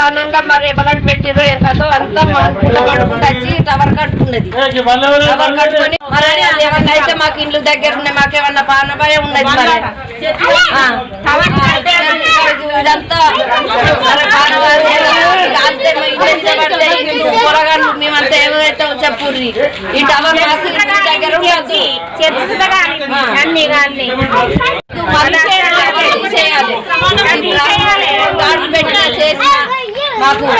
ఆనందంగా మరి ఎవరు పెట్టిరో ఎంతో అంతా పడుకుంటూ వచ్చి టవర్ కట్టుకున్నది టవర్ కట్టుకొని మరి అయితే మాకు ఇండ్లు దగ్గర ఉన్నాయి మాకేమన్నా పానభయం ఉన్నది మరి. ఇదంతా పొరగాళ్ళు మేమంతా ఏమైతే చెప్పుర్రి ఈ టవర్ మాకు దగ్గర ఉండదు. చేయాలి. మాత్రం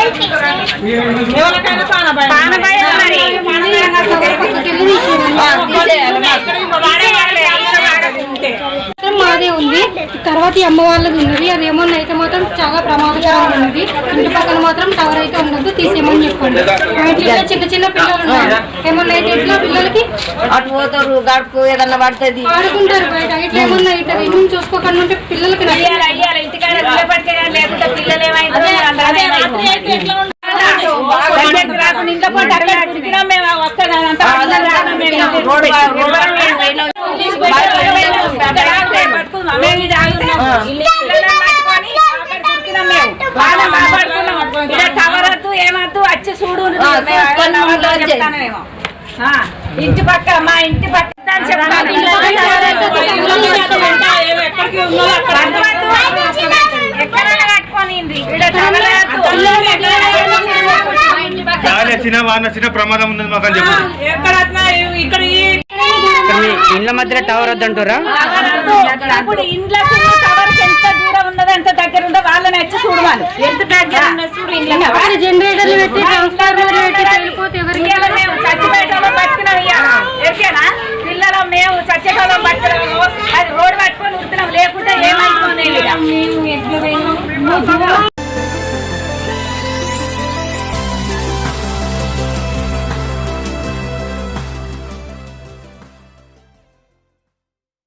మాదే ఉంది. తర్వాత అమ్మ వాళ్ళది ఉన్నది. అది ఏమన్నా అయితే మాత్రం చాలా ప్రమాదకరంగా ఉన్నది. ఇంటి పక్కన మాత్రం టవర్ అయితే ఉండదు. తీసేయమని చెప్పండి. చిన్న చిన్న పిల్లలు ఉన్నారు ఏమన్నా అయితే ఇట్లా పిల్లలకి అటు పోతారు గడుపు ఏదన్నా పడుతుంది. ఆడుకుంటారు బయట. ఇట్లా ఏమన్నా అవుతుంది చూసుకోకుండా ఉంటే పిల్లలకి టవరద్దు ఏమద్దు వచ్చి చూడు ఇంటి పక్క మా ఇంటి పక్క చెప్తాను. ఎక్కడైనా కట్టుకొని ఈడ టవరద్దు. మా ఇంటి వచ్చినా వాన వచ్చినా ప్రమాదం ఉన్నది మాకు అని చెప్పు ఇండ్ల మధ్యలో టవర్ వద్దంటారా ఇప్పుడు ఇండ్లకు టవర్కి ఎంత దూరం ఉన్నదో ఎంత దగ్గర ఉందో వాళ్ళని వచ్చి చూడవాలి ఎంత దగ్గర ఉన్నదో చూడు జనరేటర్లు పెట్టి ట్రాన్స్ఫార్మర్లు పెట్టి వెళ్ళిపోతే ఎవరికి